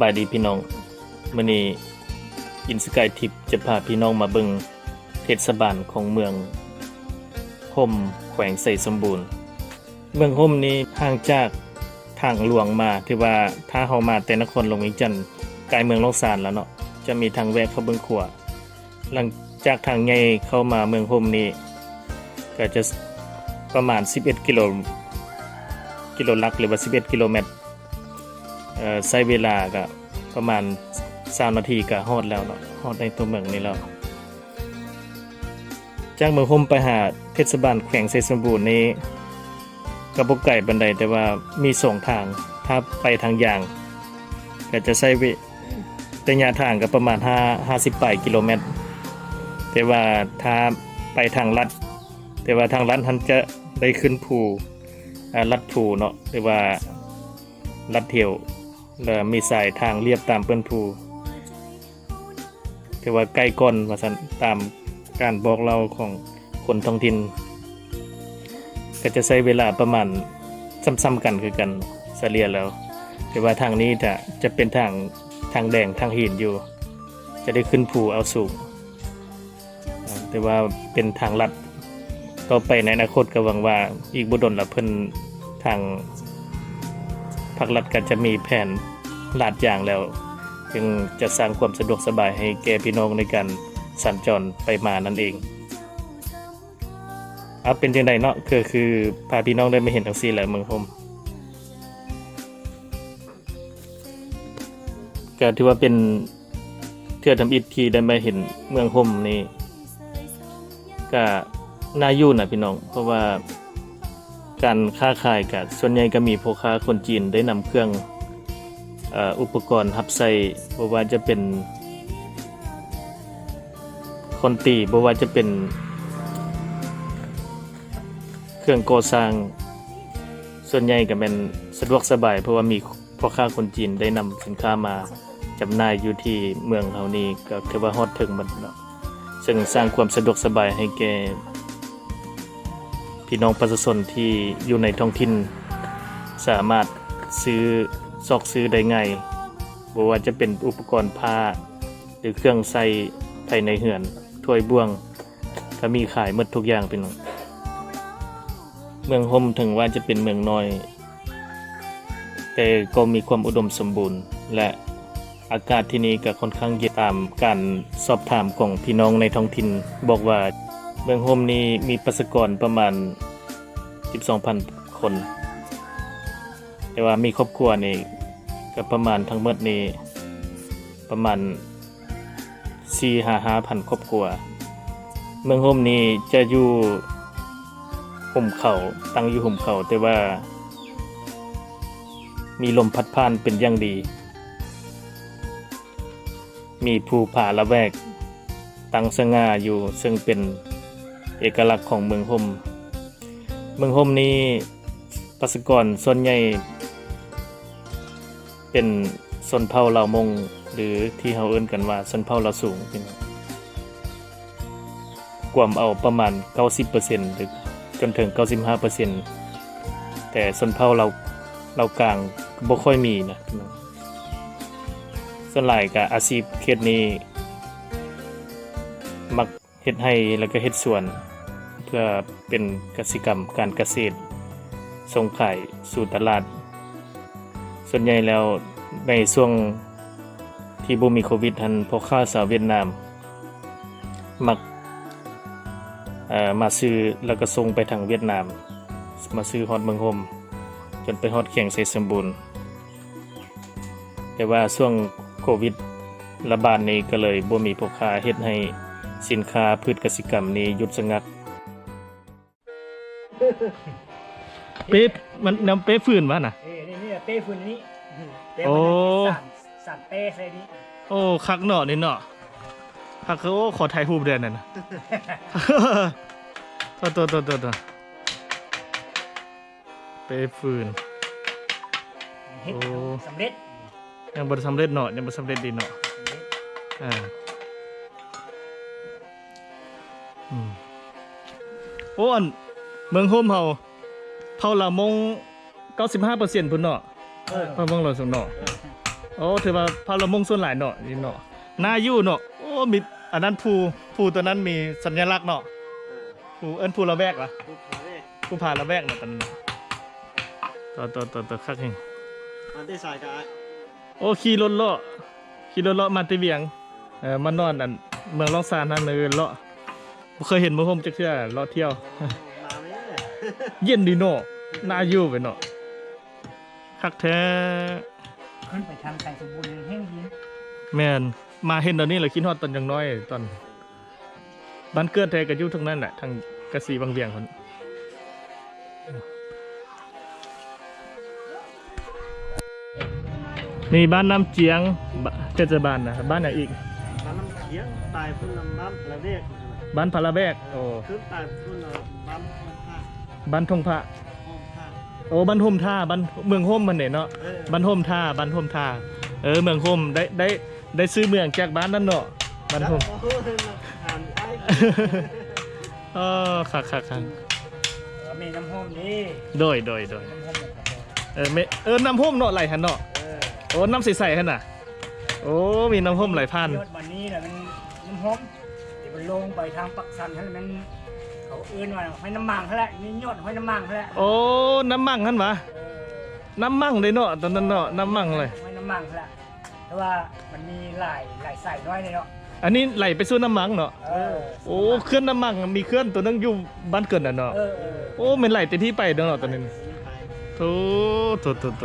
บายดีพี่น้องมื้อนี้อินสกายทิปจะพาพี่น้องมาเบิ่งเทศบาลของเมืองห่มแขวงไสสมบูรณ์ เมืองห่มนี้ห่างจากทางหลวงมาที่ว่าถ้าเฮามาแต่นครหลวงเวียงจันทน์ไกลเมืองลองสานแล้วเนาะจะมีทางแวะเข้าเบิ่งขัวหลังจากทางใหญ่เข้ามาเมืองห่มนี้ ก็จะประมาณ 11 กิโลกิโลลักหรือว่า 11 กิโลเมตร ใช้เวลาก็ประมาณ3นาทีก็ฮอดแล้วเนาะฮอดในตัวเมืองนี่แล้วจากเมืองห่มไปหาเทศบาลแขวงไสสมบูรณ์นี้ก็บ่ไกลบันไดแต่ว่ามีสองทางถ้าไปทางยาง ก็จะใช้เวระยะทางก็ประมาณ5 50ปกิโลเมตร แต่ว่าถ้าไปทางลัด แต่ว่าทางลัดท่านจะได้ขึ้นภูลัดภูเนาะหรือว่าลัดเที่ยว แล้วมีสายทางเรียบตามเปิ้นภูถือว่าใกล้ก้นว่าซั่นตามการบอกเล่าของคนท้องถิ่นก็จะใช้เวลาประมาณซ้ำๆกันคือกันเฉลี่ยแล้วแต่ว่าทางนี้จะจะเป็นทางทางแดงทางหินอยู่ จะได้ขึ้นภูเอาสูงแต่ว่าเป็นทางลัดต่อไปในอนาคตก็หวังว่าอีกบุดลละเพิ่นทาง ภาครัฐก็จะมีแผนลาดยางแล้ว จึงจะสร้างความสะดวกสบายให้แก่พี่น้องในการสัญจรไปมานั่นเองเอาเป็นจังไดเนาะคือคือพาพี่น้องได้มาเห็นทั้งสี่แหละเมืองพมก็ถือว่าเป็นเทือทำอิฐที่ได้มาเห็นเมืองพมนี่ก็น่าอยู่นะพี่น้อง เพราะว่า การค้าขายกับส่วนใหญ่ก็มีพ่อค้าคนจีนได้นำเครื่องอุปกรณ์หับใส่บ่ว่าจะเป็นคนตีบ่ว่าจะเป็นเครื่องก่อสร้าง ส่วนใหญ่ก็เป็นสะดวกสบาย เพราะว่ามีพ่อค้าคนจีนได้นำสินค้ามาจำหน่ายอยู่ที่เมืองเฮานี้ก็ถือว่าฮอดถึงมันเนาะซึ่งสร้างความสะดวกสบายให้แก่ พี่น้องประชาชนที่อยู่ในท้องถิ่น สามารถซื้อซอกซื้อได้ง่ายบ่ว่าจะเป็นอุปกรณ์ผ้า หรือเครื่องใส่ภายในเหือนถ้วยบ่วง ก็มีขายหมดทุกอย่างพี่น้องเมืองห่มถึงว่าจะเป็นเมืองน้อย แต่ก็มีความอุดมสมบูรณ์ และอากาศที่นี่ก็ค่อนข้างเย็นตามการสอบถามของพี่น้องในท้องถิ่นบอกว่า เมืองโฮมนี้มีประชากรประมาณ 12,000 คน แต่ว่ามีครอบครัวนี่ก็ประมาณทั้งหมดนี่ประมาณ4-5,000ครอบครัว เมืองโฮมนี้จะอยู่หุมเขาตั้งอยู่หุมเขาแต่ว่า มีลมพัดผ่านเป็นอย่างดี มีภูผาละแวก ตั้งสง่าอยู่ซึ่งเป็น เอกลักษณ์ของเมืองห่มเมืองห่มนี้ประชากรส่วนใหญ่เป็นชนเผ่าลามงหรือที่เขาเอิ้นกันว่าชนเผ่าลาสูงพี่น้องกวมเอาประมาณ 90%หรือจนถึง 95%แต่ชนเผ่าเราเรากลางบ่ค่อยมีนะส่วนหลายกับอาชีพเขตนี้ มักเฮ็ดให้แล้วก็เฮ็ดสวน เพื่อเป็นกสิกรรมการเกษตร ส่งขายสู่ตลาด ส่วนใหญ่แล้วในช่วงที่บ่มีโควิดทันพ่อค้าสาวเวียดนาม มักมาซื้อแล้วก็ส่งไปทางเวียดนาม มาซื้อฮอดเมืองโฮมจนไปฮอดเขียงไสสมบูรณ์ แต่ว่าช่วงโควิดระบาดนี้ก็เลยบ่มีพ่อค้าเฮ็ดให้สินค้าพืชกสิกรรมนี้หยุดชะงัก เป๊ะมันนำเป๊ะฟืนวะน่ะ เอ้ยนี่นี่เป้ฝุ่นนี้เป้โอ้มันสั่นสั่นเป้ใส่นี้โอ้คักเนาะนี่เนาะคักคือโอ้ขอถ่ายรูปเดือนนั่นน่ะตัวตัวตัวตัวตัวเป๊ะฟืน เฮ็ดโอ้ สำเร็จยังบ่สำเร็จเนาะยังบ่สำเร็จดีเนาะสำเร็จอ่าอืมโอ้อัน เมืองโฮมเฮาเผาละมง95%พุ่นเนาะเออเพิ่นเบิ่งเราสุงเนาะโอ้ถือว่าพาละมงส่วนหลายเนาะนี่เนาะน่าอยู่เนาะโอ้มีอันนั้นภูภูตัวนั้นมีสัญลักษณ์เนาะภูเอิ้นภูละแวกเหรอลูกค้าเลยภูพาละแวกเนาะตอนนั้นต่อต่อต่อต่อคักเฮงมาได้สายกายโอ้ขี่รถเลาะขี่รถเลาะมาแติเวียงเออมานอนอันเมืองล่องซานนั่นเลยเลาะบ่เคยเห็นมือผมจักเทื่อเลาะเที่ยวมาไหม เนี่ยเย็นดีเนาะน่าอยู่ไปเนาะคักแท้ขึ้นไปทางไทยสมบูรณ์แห้งดีแม่นมาเห็นตอนนี้แหละคิดฮอดตอนยังน้อยตอนบ้านเกิดแท้ก็อยู่ทางนั้นแหละทางกระสีบางเวียงคนนี่บ้านน้ำเจียงบเทศบาลนะบ้านไหนอีกบ้านน้ำเขียงตายพุ่นลำบ้านละเวกบ้านพาราแบกโอ้คือตายพุ่นลำบ้านห้องผ้า บ้านทงพระห้องผ้าโอ้บ้านโฮมท่าบ้านเมืองโฮมมันเนี่ยเนาะเออบ้านโฮมท่าบ้านโฮมท่าเออเมืองโฮมได้ได้ได้ซื้อเมืองจากบ้านนั่นเนาะบ้านโฮมโอ้โหอ่านไอ้เออคักคักคักมีน้ำหอมนี่โดยโดยโดยน้ำหอมแบบเออเมเออน้ำโฮมเนาะไหลหันเนาะเออโอ้น้ำใสๆหันน่ะโอ้มีน้ำโฮมไหลผ่านยอดวันนี้น่ะมันน้ำหอมเดี๋ยวมันลงไปทางปักสันให้มัน เขาเอื้อนว่าห้อยน้ำมังเท่าไหร่นี่ยอดห้อยน้ำมังเท่าไหร่โอ้น้ำมั่งหันวะเออน้ำมั่งเลยเนาะตอนนั้นเนาะน้ำมั่งเลย ห้อยน้ำมังเท่าไหร่แต่ว่ามันมีหลายหลายใส่น้อยเลยเนาะอันนี้ไหลไปสู่น้ำมั่งเนาะเออโอ้เคลื่อนน้ำมั่งมีเคลื่อนตัวนึงอยู่บ้านเกิดน่ะเนาะเออเออโอ้มันไหลเต็มที่ไปเนาะตอนนี้นี่ไปโธ่โถโถโถ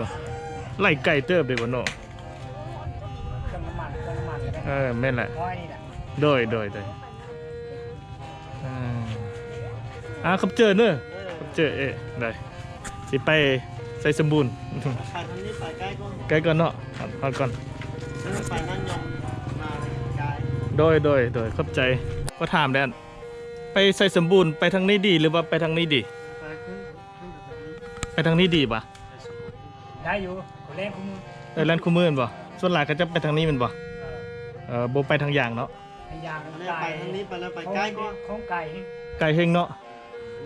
ไหลไก่เติบเลยบ่เนาะเครื่องน้ำมันเครื่องน้ำมันก็ได้เออแม่นแหละห้อยนี่แหละโดยโดยโดยอ่า อ่าครับเจอเนอะเออครับเจอเอ๊ะได้สิไปใส่สมบูรณ์ไปทางนี้ไปใกล้ก็ใกล้ก่อนเนาะเอาเอาก่อนไปนั่งยองมาไกลโดยโดยโดยเข้าใจก็ถามแดนไปใส่สมบูรณ์ไปทางนี้ดีหรือว่าไปทางนี้ดี ไปขึ้นขึ้นแบบนี้ไปทางนี้ดีปะไปสมบูรณ์ได้อยู่คนเล่นคุณมือเออแลนคู่มือแม่นบ่ส่วนหลายก็จะไปทางนี้แมันบ่เออเออบ่ไปทางอย่างเนาะพยายามอันนี้ไปทางนี้ไปแล้วไปใกล้ก็ของไก่ไกลเฮงเนาะ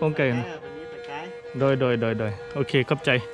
คงไกลไปเนาะแบบนี้ไปใกล้โดยโดยโดยโดยโอเคเข้าใจเ